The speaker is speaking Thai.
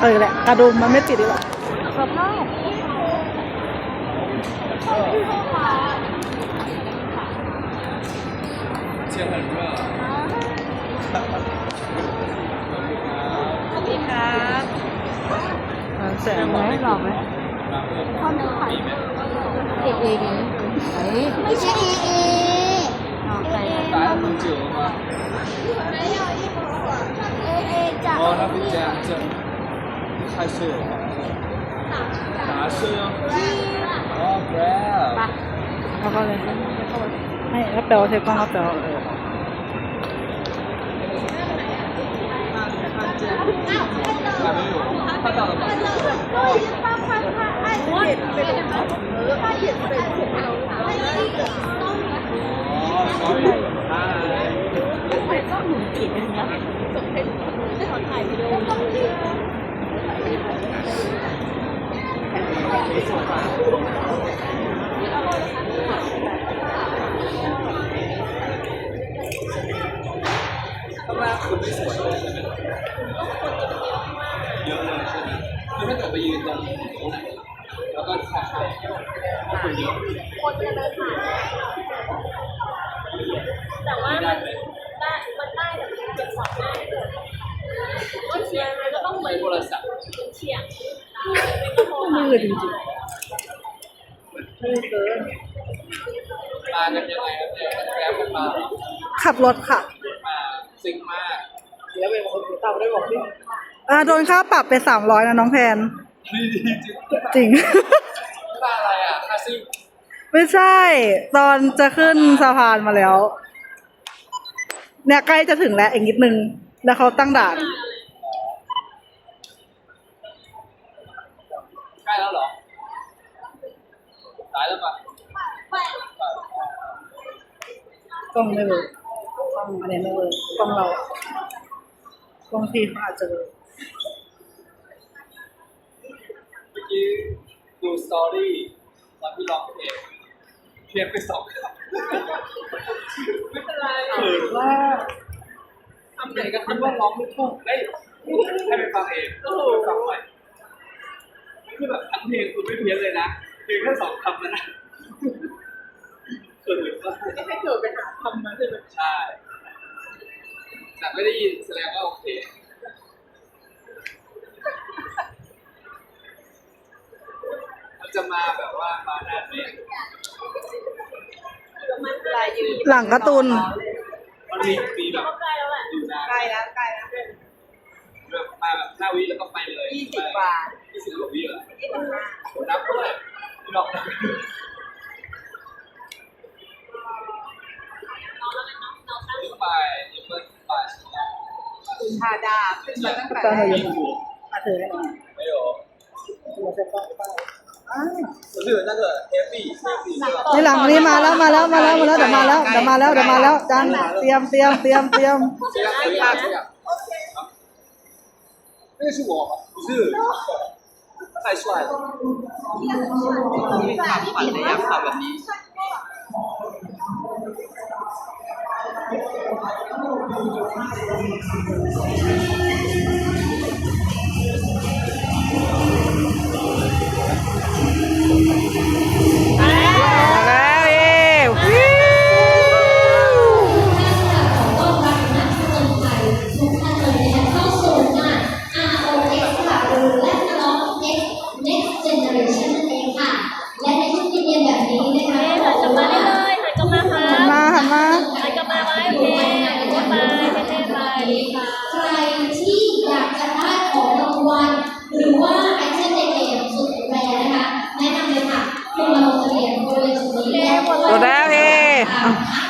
เออแหละกระดุมมันไม่ติดดีกว่าสภาพเชียงใหม่ก็พี่ครับแสงไหมหลอกไหมข้อมือค่ะเอเอไงไม่ใช่เอเอเอเอมาจิ๋วมา 哦，那不这样，这太瘦了。哪是哦？哦，Grab。 แล้วก็เลยให้แล้วแปลว่าเทปกล้องแล้วแปลว่าเออ 还没有，看到了吗？哦，sorry， 嗨。ต้องหนุนผิดนขอถ่ายวิดีโอข้างล่างคือไม่สวยเลยใหมเยอะเลยใช่ไหมคือถ้าเกิดไปยืนตรงตรงไหนแล้วก็ถ่ายคือเยอะแต่ว่ามันได้มันได้แบบเก็บของได้ก็เชียร์มันก็ต้องเหมื ใน อน โทรศัพท์ เชียร์ มือจริงมากันยังไงครับเนี่ยแกร็บกันมาเหรอๆขับรถค่ะ มาซิงมากอ่าโดนค่าปรับไปสามร้อยนะน้องแพนดีดีจริงจริง ค่าอะไรอะค่าซิงไม่ใช่ ตอนจะขึ้นสะพานมาแล้ว เนี่ยใกล้จะถึงแล้วอีกนิดนึง แล้วเขาตั้งด่าน ใกล้แล้วเหรอ ตายแล้วปะกล้องไม่เวิร์กกล้องอันนี้ไม่เวิร์กกล้องเรากล้องที่เขาอาจจะเวิร์กเมื่อกี้ดูสตอรี่ตอนที่ร้องเพลงเพียงไปสองคำไม่เป็นไรเขินว่าทำไหนก็คิดว่าร้องไม่ถูกได้ยให้ไปฟังเองไปฟังใหม่คือแบบทั้งเพลงคือไม่เพี้ยนเลยนะ เพีแค่สองคำนะส่วนะเขินมากให้เกิดเป็นหาคำมาใช่ไหมใช่แต่ไม่ได้ยินแสดงว่าโอเคมันจะมาแบบว่ามานานไหมลายยืนหลังการ์ตูน มันมีมีแบบใกล้แล้วแหละอยู่นานใกล้แล้วใกล้แล้วแบบมาแบบหน้าวิแล้วก็ไปเลยยี่สิบบาทยี่สิบกว่าวิเหรอนับด้วย พี่น้องนับ ขึ้นไปยังเพิ่งไป คุณพาดาขึ้นมาตั้งแต่ ตอนเราอยู่ มีหัว อาเธอให้หน่อย 没有我在放放啊我是有那个 heavy heavy 是吧 นี่หลังนี่มาแล้วมาแล้วมาแล้วมาแล้วเดี๋ยวมาแล้วเดี๋ยวมาแล้วเดี๋ยวมาแล้วจันเตรียมเตรียมเตรียมเตรียม 这样可以吗？这样。那个是我吗？不是， ใส่ช่วยมีความฝันในยามเช้าแบบนี้ like, oh,